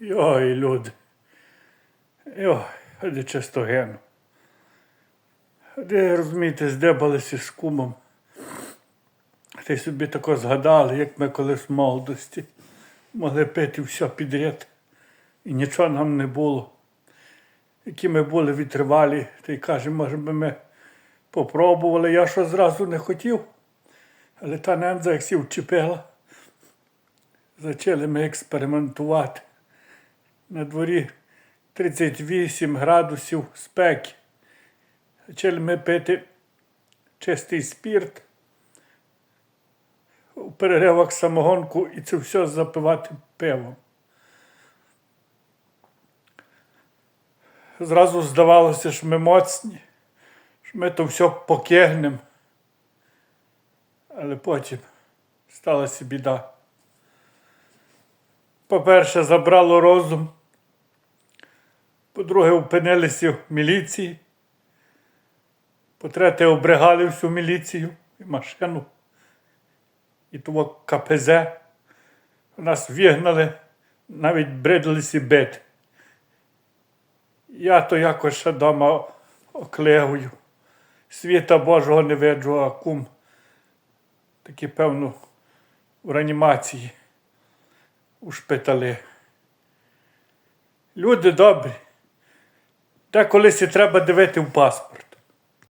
Йой, люди. Йой, а де чисто гену. Де, розумієте, здебалися з кумом. Й собі тако згадали, як ми колись в молодості могли пити все підряд, і нічого нам не було. Які ми були витривалі, та й каже, може би ми попробували. Я що зразу не хотів. Але та немза як сів вчепила. Почали ми експериментувати. На дворі 38 градусів спеки. Почали ми пити чистий спірт, у переривах самогонку і це все запивати пивом. Зразу здавалося, що ми моцні, що ми то все покигнемо. Але потім сталася біда. По-перше, забрало розум. По-друге, опинилися в міліції. По-третє, обригали всю міліцію і машину. І того КПЗ. Нас вигнали, навіть бридлися бити. Я то якось ще вдома оклегую. Світа Божого не виджу, а кум таки, певно, в реанімації у шпиталі. Люди добрі. Та колись і треба дивити в паспорт.